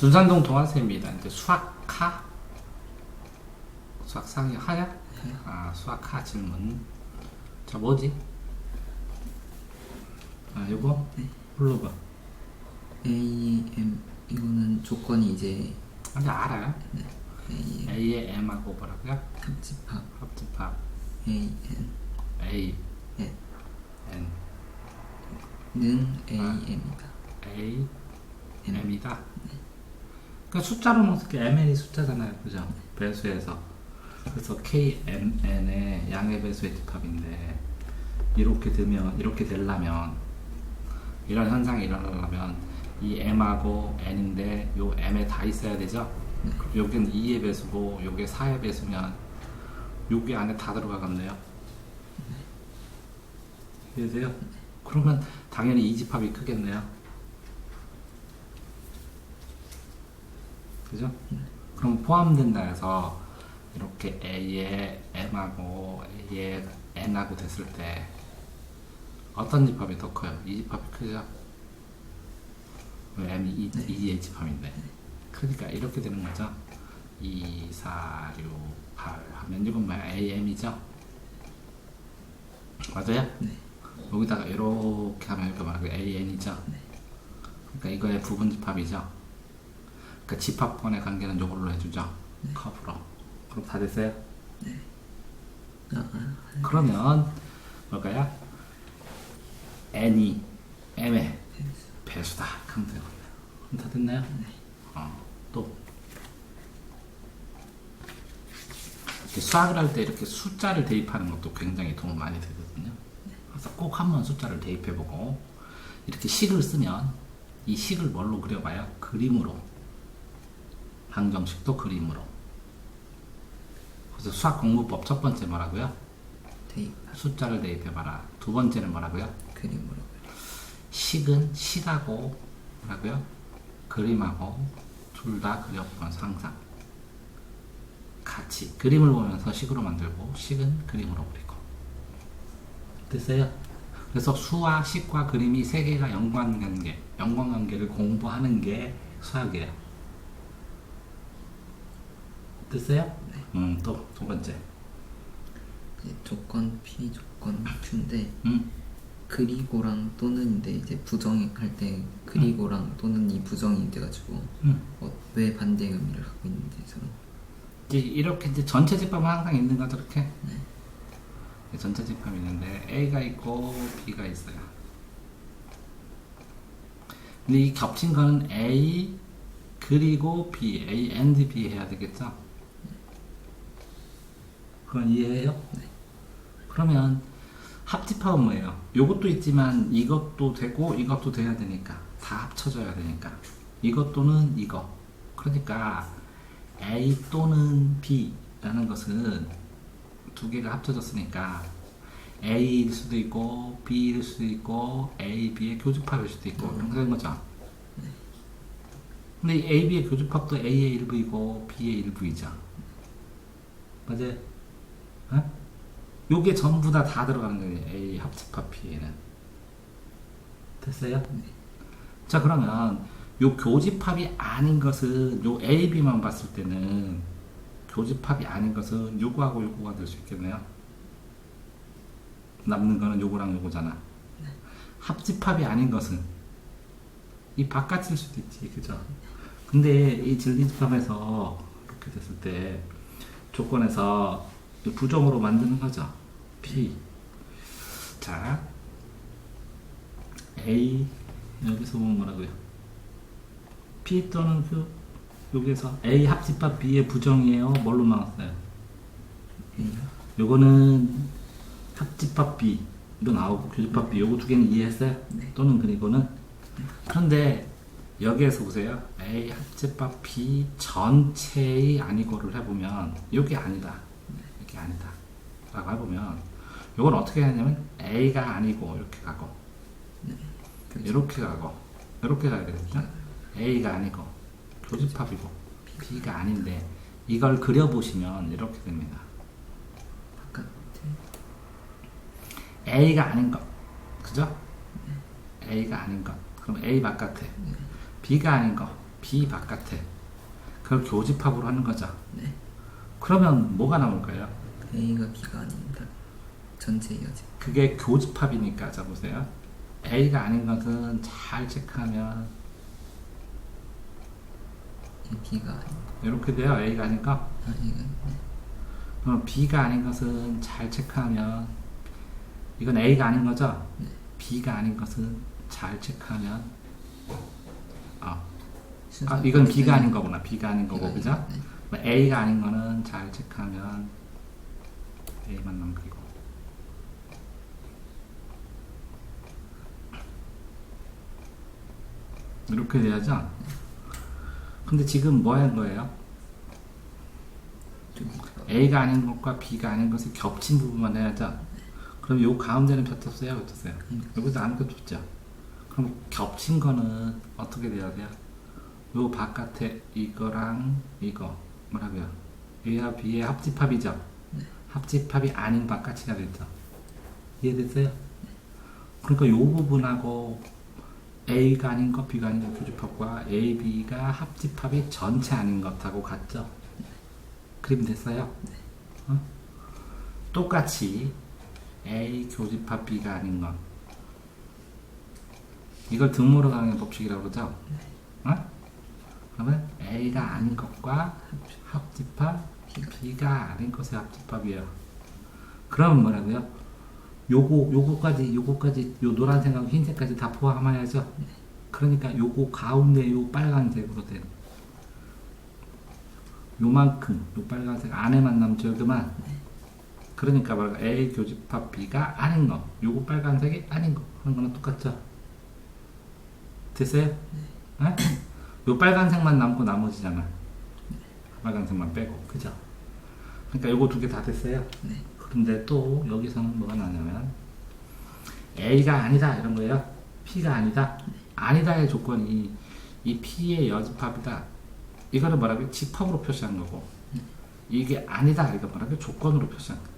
둔산동 동아쌤입니다. 이제 수학하 수학 상이 하야? 아 수학하 질문. 자 뭐지? 아 요거 네. 불러봐. A, M 이거는 조건이 이제 근데 알아요? A, A의 M하고 뭐라고요? 합집합 합집합 A, N A 네. N 는 A, 아. M이다. A. M이다. 그 숫자로는 어떻게 MN이 숫자잖아요, 그죠? 배수에서 그래서 K M N의 양의 배수의 집합인데 이렇게 되면 이렇게 되려면 이런 현상이 일어나려면 이 M하고 N인데 요 M에 다 있어야 되죠? 그럼 여기는 2의 배수고 요게 4의 배수면 여기 안에 다 들어가겠네요. 이해되세요? 그러면 당연히 이 집합이 크겠네요. 그죠? 그럼 포함된다 해서 이렇게 A에 M하고 A에 N하고 됐을 때 어떤 집합이 더 커요? 이 집합이 크죠? 왜 M이 이, 네. 이의 집합인데 그러니까 이렇게 되는 거죠 2, 4, 6, 8 하면 이건 뭐야? AM이죠? 맞아요? 네. 여기다가 이렇게 하면 이거 말고 AN이죠? 그러니까 이거의 부분 집합이죠? 그러니까 집합권의 관계는 이걸로 해주죠? 커브로 그럼 다 됐어요? 아, 아, 그러면 뭘까요? n이 m의 배수다. 그럼 되거든요. 그럼 다 됐나요? 어, 또 수학을 할 때 이렇게 숫자를 대입하는 것도 굉장히 도움 많이 되거든요. 그래서 꼭 한번 숫자를 대입해보고 이렇게 식을 쓰면 이 식을 뭘로 그려봐요? 그림으로 방정식도 그림으로 그래서 수학 공부법 첫 번째 뭐라고요? 대입 숫자를 대입해봐라. 두 번째는 뭐라고요? 그림으로 식은 식하고 뭐라고요? 그림하고 둘 다 그려보면서 항상 같이 그림을 보면서 식으로 만들고 식은 그림으로 그리고 됐어요? 그래서 수와 식과 그림이 세 개가 연관관계, 연관관계를 공부하는 게 수학이에요. 됐어요? 음, 또 두 번째. 이제 조건 P 조건 Q인데 음, 그리고랑 또는인데 이제 부정할 때 그리고랑 또는 이 부정이 돼가지고 음. 어, 왜 반대 의미를 갖고 있는지 저는 이제 이렇게 이제 전체 집합은 항상 있는 거죠, 이렇게. 네. 전체 집합이 있는데 A가 있고 B가 있어요. 근데 이 겹친 거는 A 그리고 B, A and B 해야 되겠죠? 그건 이해해요? 네. 그러면 합집합은 뭐예요? 요것도 있지만 이것도 되고 이것도 돼야 되니까 다 합쳐져야 되니까 이것 또는 이거 그러니까 A 또는 B라는 것은 두 개가 합쳐졌으니까 A일 수도 있고 B일 수도 있고 A, B의 교집합일 수도 있고 이런 된 거죠. 근데 이 A, B의 교집합도 A의 일부이고 B의 일부이죠. 맞아요? 어? 요게 전부 다 다 들어가는 거예요. A 합집합 B에는. 됐어요? 자 그러면 요 교집합이 아닌 것은 요 A, B만 봤을 때는 교집합이 아닌 것은 요거하고 요거가 될 수 있겠네요. 남는 거는 요거랑 요거잖아. 합집합이 아닌 것은 이 바깥일 수도 있지, 그죠? 근데 이 진리집합에서 이렇게 됐을 때 조건에서 이 부정으로 만드는 거죠. P. 자, A 여기서 보면 뭐라고요? P 또는 Q 여기서 A 합집합 B의 부정이에요. 뭘로 나왔어요? 요거는 합집합 B로 나오고 교집합 B 요거 두 개는 이해했어요? 네. 또는 그리고는 그런데 여기에서 보세요. A 합집합 B 전체의 아니고를 해보면 요게 아니다. 이게 아니다. 라고 해보면 요건 어떻게 하냐면 A가 아니고 이렇게 가고 그렇죠. 이렇게 가고 이렇게 가야 되거든요. A가 아니고 교집합이고 B가 아닌데 이걸 그려보시면 이렇게 됩니다. A가 아닌 것, 그죠? A가 아닌 것. 그럼 A 바깥에 B가 아닌 것, B 바깥에 그걸 교집합으로 하는 거죠. 네. 그러면 뭐가 나올까요? A가 B가 아닙니다. 전체 여집. 그게 교집합이니까 자 보세요. A가 아닌 것은 잘 체크하면 B가 아닙니다. 이렇게 돼요. A가 아닌 거. 아, 네. 그럼 B가 아닌 것은 잘 체크하면 이건 A가 아닌 거죠? 네. B가 아닌 것은 잘 체크하면 아, 아 이건 네. B가 아닌 거구나. B가 아닌 거고 그죠? 네. A가 아닌 거는 잘 체크하면 A만 남기고 이렇게 돼야죠? 근데 지금 뭐 한 거예요? 좀 A가 아닌 것과 B가 아닌 것을 겹친 부분만 해야죠? 그럼 요 가운데는 펼쳤어요? 어떠세요? 여기서 아무것도 없죠? 그럼 겹친 거는 어떻게 돼야 돼요? 요 바깥에 이거랑 이거 뭐라고요? A와 B의 합집합이죠? 합집합이 아닌 바깥이가 됐죠? 이해됐어요? 그러니까 요 부분하고 A가 아닌 것, B가 아닌 것 교집합과 A, B가 합집합이 전체 아닌 것하고 같죠? 그림 됐어요? 어? 똑같이 A 교집합 B가 아닌 것 이걸 등모로 가는 법칙이라고 그러죠? 어? 그러면 A가 아닌 것과 합집합 B가 아닌 것의 합집합이에요. 그러면 뭐라고요? 요거 요거까지 요거까지 요 노란색하고 흰색까지 다 포함해야죠. 그러니까 요거 가운데 요 빨간색으로 된 요만큼 요 빨간색 안에만 남죠 그만. 그러니까 말고 A 교집합 B가 아닌 거 요거 빨간색이 아닌 거 하는 거랑 똑같죠. 됐어요? 네? 요 빨간색만 남고 나머지잖아. 빨간색만 빼고 그죠? 그러니까 요거 두 개 다 됐어요. 네. 그런데 또 여기서는 뭐가 나냐면 A가 아니다 이런 거예요. P가 아니다. 아니다의 조건이 이 P의 여집합이다. 이거를 뭐라고 집합으로 표시한 거고 이게 아니다 이거 뭐라고 조건으로 표시한 거.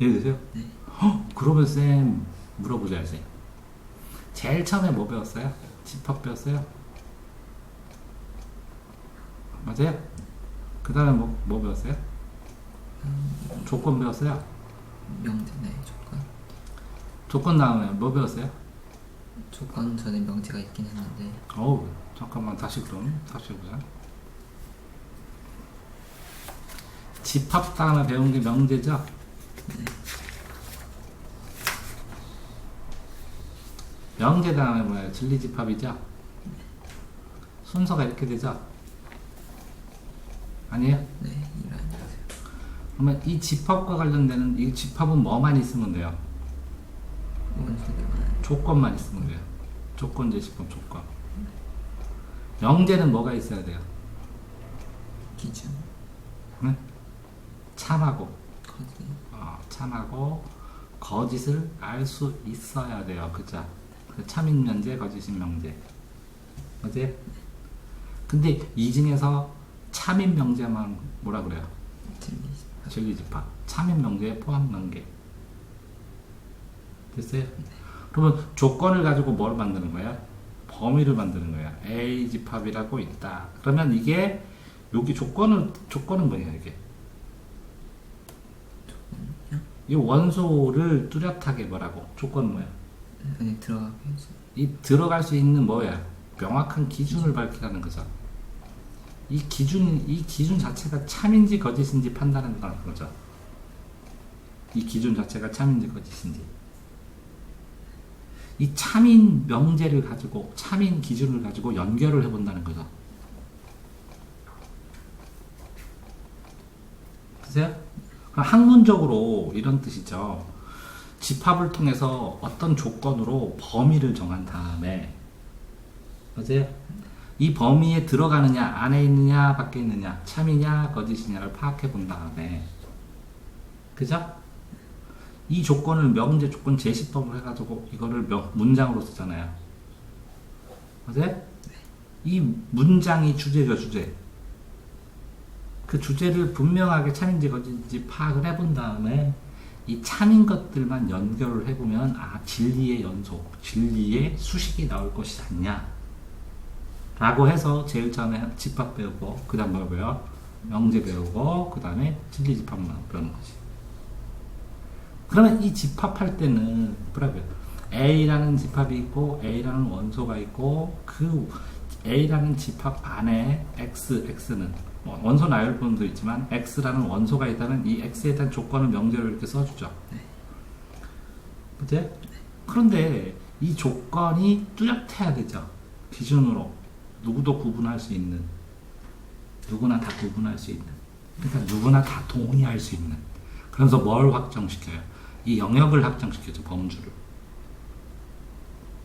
이해되세요? 네. 헉, 그러면 쌤 물어보자 쌤. 제일 처음에 뭐 배웠어요? 집합 배웠어요? 맞아요? 그 다음에 뭐, 뭐 배웠어요? 조건 배웠어요? 명제 네 조건. 조건 다음에 뭐 배웠어요? 조건 전에 명제가 있긴 했는데 어우 잠깐만 다시 그럼 다시 해보자 집합 다음에 배운 게 명제죠? 명제 다음에 뭐예요? 진리집합이죠? 순서가 이렇게 되죠? 아니에요? 네 이란 그러면 이 집합과 관련되는 이 집합은 뭐만 있으면 돼요? 조건만 있으면 돼요. 조건 제시법 조건. 명제는 뭐가 있어야 돼요? 기준 응? 참하고 거기 어, 참하고 거짓을 알 수 있어야 돼요. 그죠? 그 참인 면제, 거짓인 명제. 맞지? 근데 이 중에서 참인 명제만 뭐라 그래요? 진리 진리집합. 참인 명제에 포함 명계. 됐어요? 그러면 조건을 가지고 뭘 만드는 거야? 범위를 만드는 거야. A 집합이라고 있다. 그러면 이게 여기 조건은 조건은 뭐예요, 이게? 이 원소를 뚜렷하게 뭐라고? 조건은 뭐야? 안에 들어가게 해줘. 이 들어갈 수 있는 뭐야? 명확한 기준을 밝히라는 거죠. 이 기준 이 기준 자체가 참인지 거짓인지 판단한다는 거죠. 이 기준 자체가 참인지 거짓인지. 이 참인 명제를 가지고 참인 기준을 가지고 연결을 해본다는 거죠. 그러니까 학문적으로 이런 뜻이죠. 집합을 통해서 어떤 조건으로 범위를 정한 다음에 맞아요? 이 범위에 들어가느냐 안에 있느냐 밖에 있느냐 참이냐 거짓이냐를 파악해 본 다음에 그죠? 이 조건을 명제 조건 제시법으로 해가지고 이거를 명, 문장으로 쓰잖아요 맞아요? 이 문장이 주제죠 주제 그 주제를 분명하게 참인지 거짓인지 파악을 해본 다음에 이 참인 것들만 연결을 해보면 아 진리의 연속, 진리의 수식이 나올 것이 아니냐 라고 해서 제일 전에 집합 배우고 그 다음 뭐고요? 명제 배우고 그 다음에 진리 집합만 배우는 거지 그러면 이 집합할 때는 뭐라고요? A라는 집합이 있고 A라는 원소가 있고 그 A라는 집합 안에 X, X는 뭐 원소 나열분도 있지만 X라는 원소가 있다는 이 X에 대한 조건을 명제로 이렇게 써주죠. 그치? 그런데 이 조건이 뚜렷해야 되죠. 기준으로 누구도 구분할 수 있는 누구나 다 구분할 수 있는 그러니까 누구나 다 동의할 수 있는 그래서 뭘 확정시켜요? 이 영역을 확정시켜줘 범주를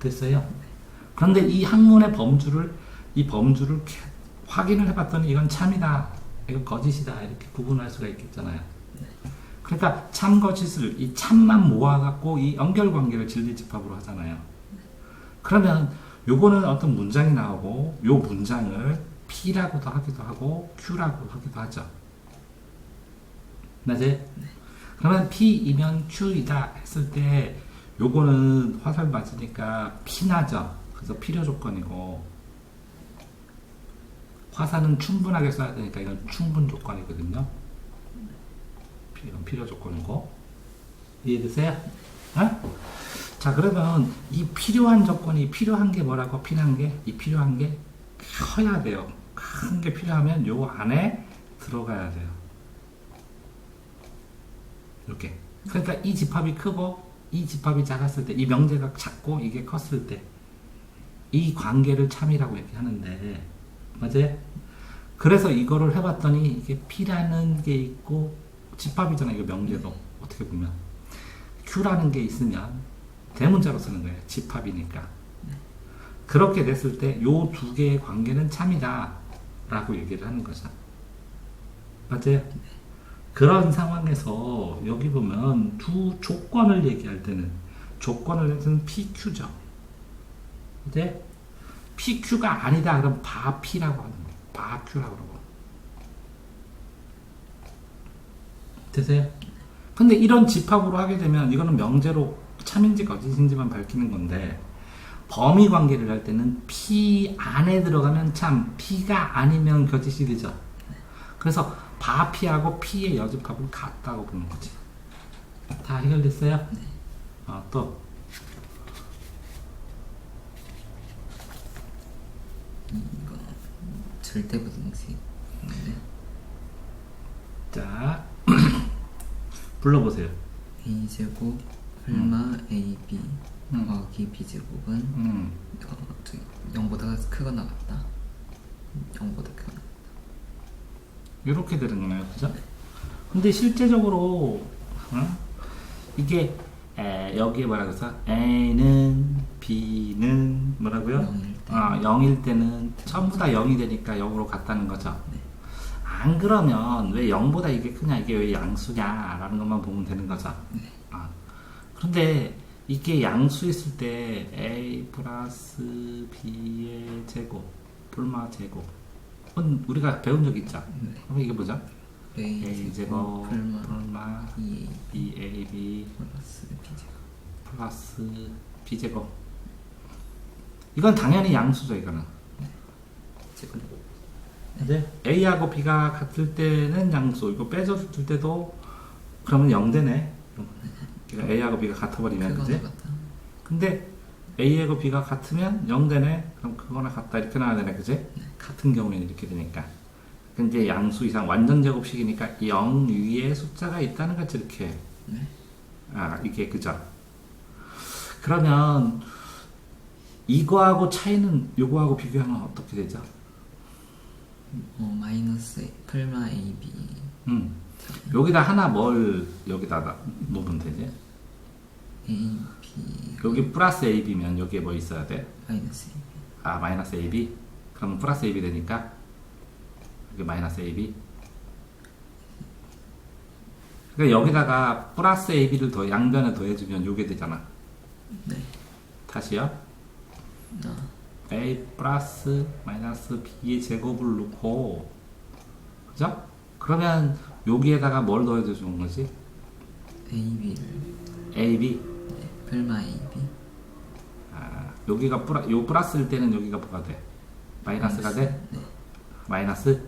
됐어요? 그런데 이 학문의 범주를 이 범주를 확인을 해봤더니 이건 참이다 이건 거짓이다 이렇게 구분할 수가 있겠잖아요 그러니까 참 거짓을 이 참만 모아갖고 이 연결관계를 진리집합으로 하잖아요 그러면 요거는 어떤 문장이 나오고 요 문장을 P라고도 하기도 하고 Q라고 하기도 하죠 맞지? 그러면 P이면 Q이다 했을 때 요거는 화살 맞으니까 P나죠. 그래서 필요 조건이고 화살은 충분하게 써야 되니까 이건 충분 조건이거든요. 이건 필요 조건이고 이해되세요? 어? 자 그러면 이 필요한 조건이 필요한 게 뭐라고 필요한 게 이 필요한 게 커야 돼요. 큰 게 필요하면 요 안에 들어가야 돼요. 이렇게. 그러니까 이 집합이 크고 이 집합이 작았을 때, 이 명제가 작고 이게 컸을 때, 이 관계를 참이라고 이렇게 하는데, 맞아요? 그래서 이거를 해봤더니 이게 P라는 게 있고, 집합이잖아, 이거 명제도. 어떻게 보면. Q라는 게 있으면 대문자로 쓰는 거예요. 집합이니까. 그렇게 됐을 때, 요 두 개의 관계는 참이다. 라고 얘기를 하는 거죠. 맞아요? 그런 상황에서 여기 보면 두 조건을 얘기할 때는 조건을 내는 PQ죠. 이제 PQ가 아니다 그럼 바P라고 하는 거예요. 바Q라고 그러고. 되세요? 근데 이런 집합으로 하게 되면 이거는 명제로 참인지 거짓인지만 밝히는 건데 범위 관계를 할 때는 P 안에 들어가면 참 P가 아니면 거짓이 되죠. 그래서 바피하고 피의 여집합은 같다고 보는 거지. 다 해결됐어요? 네. 어, 또 이거 절대 부등식. 네. 자, 불러보세요. A 제곱 얼마 AB 음. 더하기 B 제곱은 음, 어, 저기 0보다 크거나 같다. 0보다 크거나. 이렇게 되는 거네요, 그죠? 근데 실제적으로 어? 이게 에, 여기에 뭐라 그래서 A는 B는 뭐라고요? 0일 때. 아, 0일 때는 전부 다 0이 되니까 0으로 같다는 거죠. 안 그러면 왜 0보다 이게 크냐, 이게 왜 양수냐 라는 것만 보면 되는 거죠. 아, 그런데 이게 양수 있을 때 A 플러스 B의 제곱, 불마 제곱. 은 우리가 배운 적 있죠? 네. 그럼 이게 뭐죠? A A 제곱 제곱, 얼마 불마 E BAB 플러스 B 제곱. 플러스 B제곱. 이건 당연히 양수죠, 이거는. 제곱. 이제 A하고 B가 같을 때는 양수, 이거 빼줬을 때도 그러면 0 되네. 그러니까 A하고 B가 같아버리면, 그지? 근데 A하고 B가 같으면 0 되네. 그럼 그거나 같다 이렇게 나와야 되네, 그지? 같은 경우에는 이렇게 되니까. 근데 양수 이상 완전 제곱식이니까 0 위에 숫자가 있다는 거지 이렇게. 네. 아 이게 그죠? 그러면 이거하고 차이는 요거하고 비교하면 어떻게 되죠? 어 마이너스 A, 풀마 AB 음 여기다 하나 뭘 여기다 놔- 놓으면 되지? A B 여기 플러스 AB면 여기에 뭐 있어야 돼? 마이너스 AB. 아 마이너스 AB 그러면 플러스 AB 되니까 여기 마이너스 AB 그러니까 여기다가 플러스 AB를 더 양변에 더해주면 요게 되잖아 네. 다시요 아 A 플러스 마이너스 B의 제곱을 놓고 그죠? 그러면 여기에다가 뭘 더해주는 거지? AB를 AB 네, 펠마 AB 아, 여기가 플라, 요 플러스일 때는 여기가 뭐가 돼? 마이너스가 돼? 네 마이너스?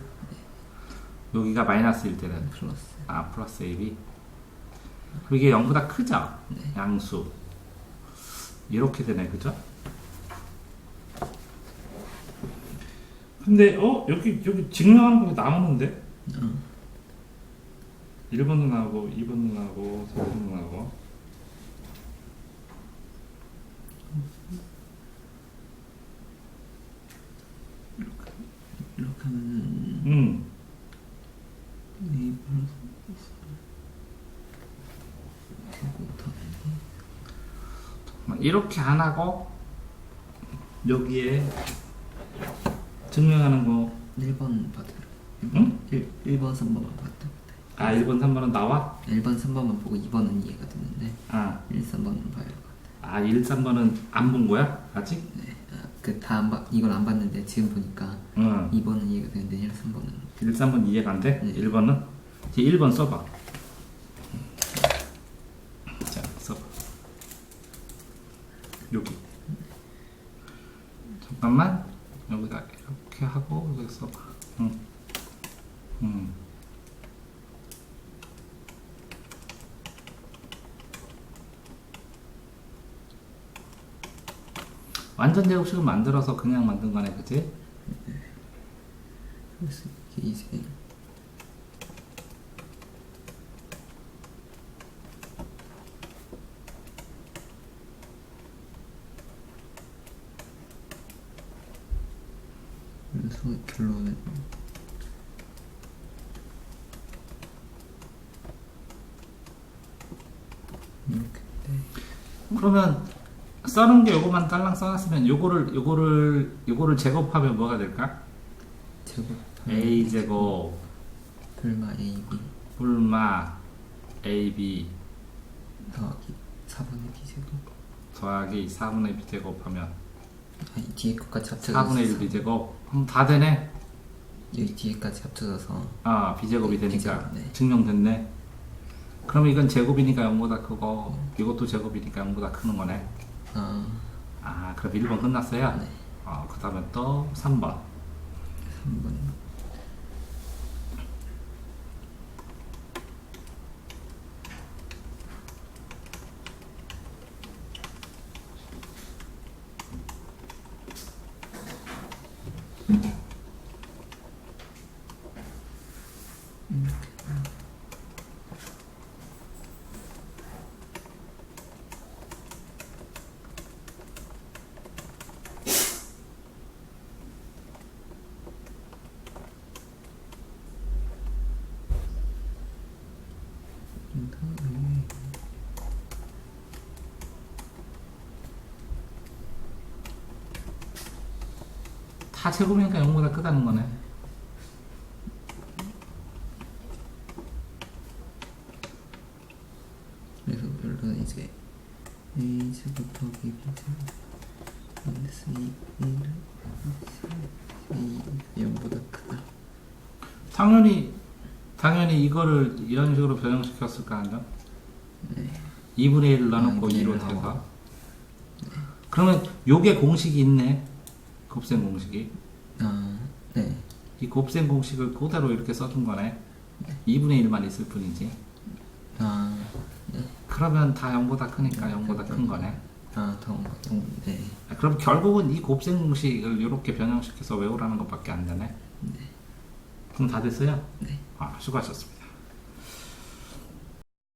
여기가 마이너스일 때는 플러스 아 플러스 AB 그럼 이게 0보다 크죠? 네. 양수 이렇게 되네 그죠? 근데 어 여기 여기 증명하는 거 나오는데 어, 1번도 나오고 2번도 나오고 3번도 나오고. 이렇게 하면은 음. A 플러스 이렇게 안 하고 여기에 증명하는 거. 1번 받으러. 응? 1, 1번 3번만 받다 아 1번 3번은 나와? 1번 3번만 보고 2번은 이해가 됐는데 아, 1, 3번은 봐야 할 것 같아요 아 1, 3번은 안 본 거야? 아직? 네, 아, 그다 안 봐, 이걸 안 봤는데 지금 보니까 응 2번은 이해가 되는데 1, 3번은 1, 3번 이해가 안 돼? 네. 1번은? 이제 1번 써봐 자 써봐 여기 잠깐만 여기다 이렇게 하고 여기 써봐 응. 응. 완전 제곱식을 만들어서 그냥 만든 거네 그치? 그래서 결론은 이렇게 그러면 써놓은 게 요거만 딸랑 써놨으면 요거를 요거를 요거를 제곱하면 뭐가 될까? 제곱 a 제곱 불마 AB 불마 ab 더하기 4분의 B 제곱 더하기 4분의 b 제곱하면 아니 뒤에 것까지 합쳐져서 4분의 1 b 제곱 그럼 다 되네. 여기 뒤에까지 합쳐져서 아 b 제곱이 네, 되니까 B제곱, 네. 증명됐네. 그럼 이건 제곱이니까 0보다 크고 이것도 제곱이니까 0보다 크는 거네. 아 아 그럼 1번 끝났어요? 네. 어, 그 다음에 또 3번 3번 4제곱이니까 0보다 크다는 거네. 그래서 결론은 이제 a제곱 더하기 b제곱 마이너스 2a는 0보다 크다. 당연히 당연히 이거를 이런 식으로 변형시켰을 거 아니야? 네. 2분의 1을 나누고 2로 돼서. 그러면 요게 공식이 있네. 곱셈 공식이? 아, 네. 이 곱셈 공식을 그대로 이렇게 써준 거네? 2분의 1만 있을 뿐이지. 아, 네. 그러면 다 0보다 크니까 0보다 큰 거네? 아, 더, 더, 네. 아, 그럼 결국은 이 곱셈 공식을 이렇게 변형시켜서 외우라는 것밖에 안 되네. 그럼 다 됐어요? 네. 아, 수고하셨습니다